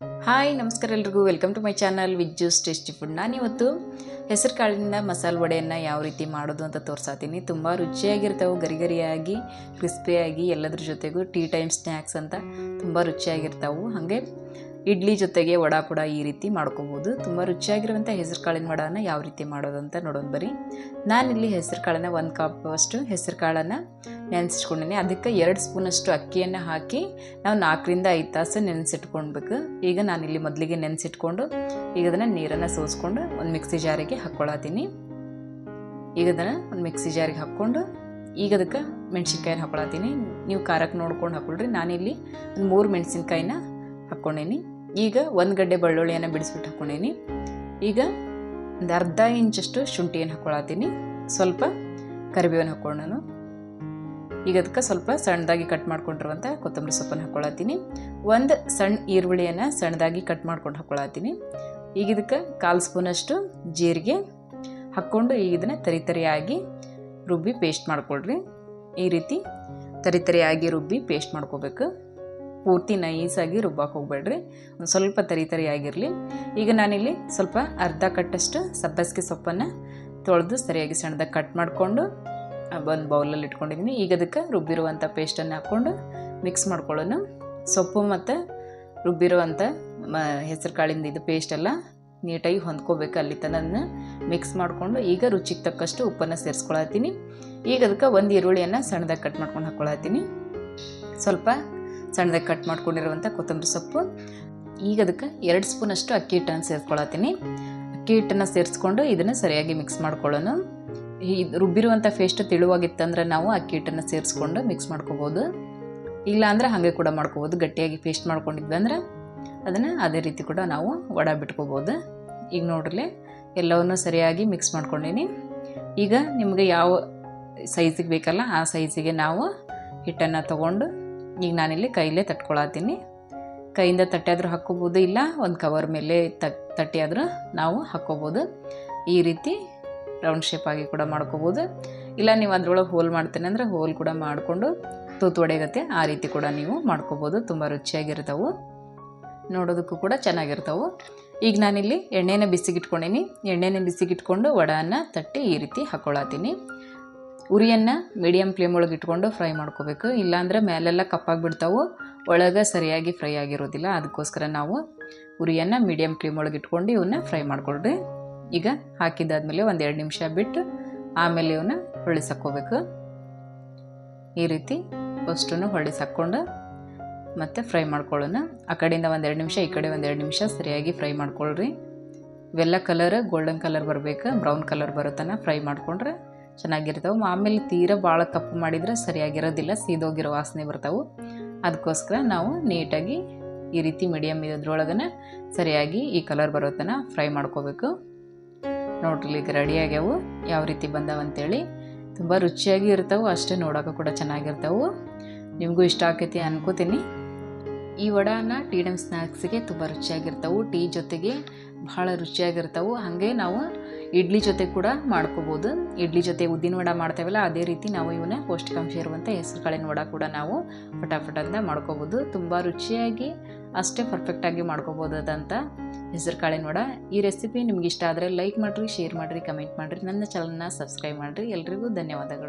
Hi ನಮಸ್ಕಾರ ಎಲ್ರಿಗೂ. Welcome to my channel with juice tasty food ನಾನಿವತ್ತು ಹೆಸರು ಕಾಳಿನಿಂದ ಮಸಾಲೆ ವಡೆಯನ್ನು ಯಾವ ರೀತಿ ಮಾಡೋದು ಅಂತ ತೋರ್ಸಾತೀನಿ. ತುಂಬ ರುಚಿಯಾಗಿರ್ತಾವೆ, ಗರಿಗರಿಯಾಗಿ, ಕ್ರಿಸ್ಪಿಯಾಗಿ, ಎಲ್ಲದ್ರ ಜೊತೆಗೂ ಟೀ ಟೈಮ್ ಸ್ನ್ಯಾಕ್ಸ್ ಅಂತ ತುಂಬ ರುಚಿಯಾಗಿರ್ತಾವೆ. ಹಾಗೆ ಇಡ್ಲಿ ಜೊತೆಗೆ ವಡ ಕೂಡ ಈ ರೀತಿ ಮಾಡ್ಕೋಬೋದು. ತುಂಬ ರುಚಿಯಾಗಿರುವಂಥ ಹೆಸರು ಕಾಳಿನ ವಡನ ಯಾವ ರೀತಿ ಮಾಡೋದು ಅಂತ ನೋಡೋಣ ಬರೀ ನಾನಿಲ್ಲಿ ಹೆಸರು ಕಾಳನ್ನು ಒಂದು ಕಪ್ ಅಷ್ಟು ಹೆಸರು ಕಾಳನ್ನು ನೆನೆಸಿಟ್ಕೊಂಡಿನಿ. ಅದಕ್ಕೆ ಎರಡು ಸ್ಪೂನಷ್ಟು ಅಕ್ಕಿಯನ್ನು ಹಾಕಿ ನಾವು ನಾಲ್ಕರಿಂದ ಐದು ತಾಸು ನೆನೆಸಿಟ್ಕೊಳ್ಬೇಕು ಈಗ ನಾನಿಲ್ಲಿ ಮೊದಲಿಗೆ ನೆನೆಸಿಟ್ಕೊಂಡು ಈಗ ಅದನ್ನು ನೀರನ್ನು ಸೋಸ್ಕೊಂಡು ಒಂದು ಮಿಕ್ಸಿ ಜಾರಿಗೆ ಹಾಕ್ಕೊಳತೀನಿ ಈಗ ಅದನ್ನು ಒಂದು ಮಿಕ್ಸಿ ಜಾರಿಗೆ ಹಾಕ್ಕೊಂಡು ಈಗ ಅದಕ್ಕೆ ಮೆಣಸಿನ್ಕಾಯಿನ ಹಾಕ್ಕೊಳತ್ತೀನಿ. ನೀವು ಖಾರಕ್ಕೆ ನೋಡ್ಕೊಂಡು ಹಾಕೊಳ್ರಿ. ನಾನಿಲ್ಲಿ ಒಂದು ಮೂರು ಮೆಣಸಿನ್ಕಾಯಿನ ಹಾಕ್ಕೊಂಡೇನಿ. ಈಗ ಒಂದು ಗಡ್ಡೆ ಬೆಳ್ಳುಳ್ಳಿಯನ್ನು ಬಿಡಿಸ್ಬಿಟ್ಟು ಹಾಕ್ಕೊಂಡೇನಿ. ಈಗ ಒಂದು ಅರ್ಧ ಇಂಚಷ್ಟು ಶುಂಠಿಯನ್ನು ಹಾಕ್ಕೊಳತೀನಿ ಸ್ವಲ್ಪ ಕರಿಬೇವನ್ನು ಹಾಕ್ಕೊಂಡು ನಾನು. ಈಗ ಅದಕ್ಕೆ ಸ್ವಲ್ಪ ಸಣ್ಣದಾಗಿ ಕಟ್ ಮಾಡ್ಕೊಂಡಿರುವಂಥ ಕೊತ್ತಂಬರಿ ಸೊಪ್ಪನ್ನು ಹಾಕ್ಕೊಳತ್ತೀನಿ ಒಂದು ಸಣ್ಣ ಈರುಳ್ಳಿಯನ್ನು ಸಣ್ಣದಾಗಿ ಕಟ್ ಮಾಡ್ಕೊಂಡು ಹಾಕ್ಕೊಳತ್ತೀನಿ ಈಗ ಇದಕ್ಕೆ ಕಾಲು ಸ್ಪೂನಷ್ಟು ಜೀರಿಗೆ ಹಾಕ್ಕೊಂಡು ಈಗ ಇದನ್ನು ತರಿ ತರಿಯಾಗಿ ರುಬ್ಬಿ ಪೇಸ್ಟ್ ಮಾಡ್ಕೊಳ್ರಿ. ಈ ರೀತಿ ತರಿತರಿಯಾಗಿ ರುಬ್ಬಿ ಪೇಸ್ಟ್ ಮಾಡ್ಕೋಬೇಕು. ಪೂರ್ತಿ ನೈಸಾಗಿ ರುಬ್ಬಕ್ಕೆ ಹೋಗ್ಬೇಡ್ರಿ. ಒಂದು ಸ್ವಲ್ಪ ತರಿ ತರಿಯಾಗಿರಲಿ. ಈಗ ನಾನಿಲ್ಲಿ ಸ್ವಲ್ಪ ಅರ್ಧ ಕಟ್ಟಷ್ಟು ಸಬ್ಬಸಿಗೆ ಸೊಪ್ಪನ್ನು ತೊಳೆದು ಸರಿಯಾಗಿ ಸಣ್ಣದಾಗಿ ಕಟ್ ಮಾಡಿಕೊಂಡು ಒಂದು ಬೌಲಲ್ಲಿ ಇಟ್ಕೊಂಡಿದ್ದೀನಿ ಈಗ ಅದಕ್ಕೆ ರುಬ್ಬಿರುವಂಥ ಪೇಸ್ಟನ್ನು ಹಾಕ್ಕೊಂಡು ಮಿಕ್ಸ್ ಮಾಡ್ಕೊಳ್ಳೋಣ. ಸೊಪ್ಪು ಮತ್ತು ರುಬ್ಬಿರುವಂಥ, ಮ ಹೆಸರು ಕಾಳಿಂದ ಇದು ಪೇಸ್ಟೆಲ್ಲ ನೀಟಾಗಿ ಹೊಂದ್ಕೋಬೇಕು ಅಲ್ಲಿ ತನನ್ನು ಮಿಕ್ಸ್ ಮಾಡಿಕೊಂಡು ಈಗ ರುಚಿಗೆ ತಕ್ಕಷ್ಟು ಉಪ್ಪನ್ನು ಸೇರಿಸ್ಕೊಳತ್ತೀನಿ. ಈಗ ಅದಕ್ಕೆ ಒಂದು ಈರುಳ್ಳಿಯನ್ನು ಸಣ್ಣದಾಗಿ ಕಟ್ ಮಾಡ್ಕೊಂಡು ಹಾಕ್ಕೊಳತ್ತೀನಿ. ಸ್ವಲ್ಪ ಸಣ್ಣದಾಗಿ ಕಟ್ ಮಾಡ್ಕೊಂಡಿರುವಂಥ ಕೊತ್ತಂಬರಿ ಸೊಪ್ಪು. ಈಗ ಅದಕ್ಕೆ ಎರಡು ಸ್ಪೂನಷ್ಟು ಅಕ್ಕಿ ಹಿಟ್ಟನ್ನು ಸೇರಿಸ್ಕೊಳತ್ತೀನಿ. ಅಕ್ಕಿ ಹಿಟ್ಟನ್ನು ಸೇರಿಸ್ಕೊಂಡು ಇದನ್ನು ಸರಿಯಾಗಿ ಮಿಕ್ಸ್ ಮಾಡ್ಕೊಳ್ಳೋಣ. ಈ ರುಬ್ಬಿರುವಂಥ ಪೇಸ್ಟ್ ತಿಳುವಾಗಿತ್ತಂದ್ರೆ ನಾವು ಅಕ್ಕಿ ಹಿಟ್ಟನ್ನು ಸೇರಿಸ್ಕೊಂಡು ಮಿಕ್ಸ್ ಮಾಡ್ಕೋಬೋದು. ಇಲ್ಲ ಅಂದರೆ ಹಾಗೆ ಕೂಡ ಮಾಡ್ಕೋಬೋದು. ಗಟ್ಟಿಯಾಗಿ ಪೇಸ್ಟ್ ಮಾಡ್ಕೊಂಡಿದ್ವಿ ಅಂದ್ರೆ ಅದನ್ನು ಅದೇ ರೀತಿ ಕೂಡ ನಾವು ವಡ ಬಿಟ್ಕೋಬೋದು. ಈಗ ನೋಡ್ರಿ ಎಲ್ಲವನ್ನು ಸರಿಯಾಗಿ ಮಿಕ್ಸ್ ಮಾಡ್ಕೊಂಡೀನಿ. ಈಗ ನಿಮಗೆ ಯಾವ ಸೈಜಿಗೆ ಬೇಕಲ್ಲ ಆ ಸೈಜಿಗೆ ನಾವು ಹಿಟ್ಟನ್ನು ತಗೊಂಡು ಈಗ ನಾನಿಲ್ಲಿ ಕೈಲೇ ತಟ್ಕೊಳತ್ತೀನಿ. ಕೈಯಿಂದ ತಟ್ಟೆಯಾದರೂ ಹಾಕ್ಕೋಬೋದು, ಇಲ್ಲ ಒಂದು ಕವರ್ ಮೇಲೆ ತಟ್ಟಿ ತಟ್ಟಿಯಾದರೂ ನಾವು ಹಾಕ್ಕೋಬೋದು. ಈ ರೀತಿ ರೌಂಡ್ ಆಗಿ ಕೂಡ ಮಾಡ್ಕೋಬೋದು. ಇಲ್ಲ, ನೀವು ಅದರೊಳಗೆ ಹೋಲ್ ಮಾಡ್ತೇನೆ ಅಂದರೆ ಹೋಲ್ ಕೂಡ ಮಾಡಿಕೊಂಡು ತೂತು ಒಡೆಗತ್ತೆ ಆ ರೀತಿ ಕೂಡ ನೀವು ಮಾಡ್ಕೋಬೋದು. ತುಂಬ ರುಚಿಯಾಗಿರ್ತಾವೆ. ನೋಡೋದಕ್ಕೂ ಕೂಡ ಚೆನ್ನಾಗಿರ್ತಾವೆ. ಈಗ ನಾನಿಲ್ಲಿ ಎಣ್ಣೆನ ಬಿಸಿಗಿಟ್ಕೊಂಡೀನಿ. ಎಣ್ಣೆನ ಬಿಸಿಗಿಟ್ಕೊಂಡು ವಡಾನ ತಟ್ಟಿ ಈ ರೀತಿ ಹಾಕ್ಕೊಳತ್ತೀನಿ ಉರಿಯನ್ನು ಮೀಡಿಯಮ್ ಫ್ಲೇಮ್ ಒಳಗೆ ಇಟ್ಕೊಂಡು ಫ್ರೈ ಮಾಡ್ಕೋಬೇಕು. ಇಲ್ಲಾಂದರೆ ಮೇಲೆಲ್ಲ ಕಪ್ಪಾಗಿಬಿಡ್ತಾವೆ. ಒಳಗೆ ಸರಿಯಾಗಿ ಫ್ರೈ ಆಗಿರೋದಿಲ್ಲ. ಅದಕ್ಕೋಸ್ಕರ ನಾವು ಉರಿಯನ್ನು ಮೀಡಿಯಮ್ ಫ್ಲೇಮ್ ಒಳಗೆ ಇಟ್ಕೊಂಡು ಇವನ್ನ ಫ್ರೈ ಮಾಡ್ಕೊಳ್ರಿ. ಈಗ ಹಾಕಿದಾದ್ಮೇಲೆ ಒಂದು ಎರಡು ನಿಮಿಷ ಬಿಟ್ಟು ಆಮೇಲೆ ಇವನ್ನ ಹೊಳಿಸಕ್ಕೋಬೇಕು ಈ ರೀತಿ ಅಷ್ಟನ್ನು ಹೊಳಿಸಾಕೊಂಡು ಮತ್ತು ಫ್ರೈ ಮಾಡ್ಕೊಳ್ಳೋಣ. ಆ ಕಡೆಯಿಂದ ಒಂದೆರಡು ನಿಮಿಷ, ಈ ಕಡೆ ಒಂದೆರಡು ನಿಮಿಷ ಸರಿಯಾಗಿ ಫ್ರೈ ಮಾಡ್ಕೊಳ್ರಿ. ಇವೆಲ್ಲ ಕಲರ್, ಗೋಲ್ಡನ್ ಕಲರ್ ಬರಬೇಕು, ಬ್ರೌನ್ ಕಲರ್ ಬರೋತನ ಫ್ರೈ ಮಾಡಿಕೊಂಡ್ರೆ ಚೆನ್ನಾಗಿರ್ತಾವೆ. ಆಮೇಲೆ ತೀರ ಭಾಳ ತಪ್ಪು ಮಾಡಿದರೆ ಸರಿಯಾಗಿರೋದಿಲ್ಲ, ಸೀದೋಗಿರೋ ವಾಸನೆ ಬರ್ತಾವೆ. ಅದಕ್ಕೋಸ್ಕರ ನಾವು ನೀಟಾಗಿ ಈ ರೀತಿ ಮೀಡಿಯಮ್ ಇದ್ರೊಳಗನ ಸರಿಯಾಗಿ ಈ ಕಲರ್ ಬರೋತನ ಫ್ರೈ ಮಾಡ್ಕೋಬೇಕು ನೋಡ್ರಿ ಈಗ ರೆಡಿ ಆಗ್ಯಾವು. ಯಾವ ರೀತಿ ಬಂದಾವ ಅಂತೇಳಿ ತುಂಬ ರುಚಿಯಾಗಿ ಇರ್ತಾವೆ, ಅಷ್ಟೇ ನೋಡೋಕೆ ಕೂಡ ಚೆನ್ನಾಗಿರ್ತಾವೆ. ನಿಮಗೂ ಇಷ್ಟ ಆಕೈತಿ ಅನ್ಕೋತೀನಿ. ಈ ವಡಾನ ಟೀ ಡಮ್ ಸ್ನ್ಯಾಕ್ಸಿಗೆ ತುಂಬ ರುಚಿಯಾಗಿರ್ತಾವೆ. ಟೀ ಜೊತೆಗೆ ಭಾಳ ರುಚಿಯಾಗಿರ್ತಾವೆ. ಹಾಗೆ ನಾವು ಇಡ್ಲಿ ಜೊತೆ ಕೂಡ ಮಾಡ್ಕೋಬೋದು. ಇಡ್ಲಿ ಜೊತೆ ಉದ್ದಿನ ವಡ ಮಾಡ್ತೇವಲ್ಲ, ಅದೇ ರೀತಿ ನಾವು ಇವನ್ನ ಪೌಷ್ಟಿಕಾಂಶ ಇರುವಂಥ ಹೆಸರು ಕಾಳಿನ ವಡ ಕೂಡ ನಾವು ಫಟಾಫಟದಿಂದ ಮಾಡ್ಕೋಬೋದು. ತುಂಬ ರುಚಿಯಾಗಿ, ಅಷ್ಟೇ ಪರ್ಫೆಕ್ಟಾಗಿ ಮಾಡ್ಕೋಬೋದು ಹೆಸರು ಕಾಳಿನ ವಡ ಈ ರೆಸಿಪಿ ನಿಮ್ಗೆ ಇಷ್ಟ ಆದರೆ ಲೈಕ್ ಮಾಡಿರಿ ಶೇರ್ ಮಾಡಿರಿ ಕಮೆಂಟ್ ಮಾಡಿರಿ. ನನ್ನ ಚಾನಲ್ನ ಸಬ್ಸ್ಕ್ರೈಬ್ ಮಾಡಿರಿ. ಎಲ್ರಿಗೂ ಧನ್ಯವಾದಗಳು.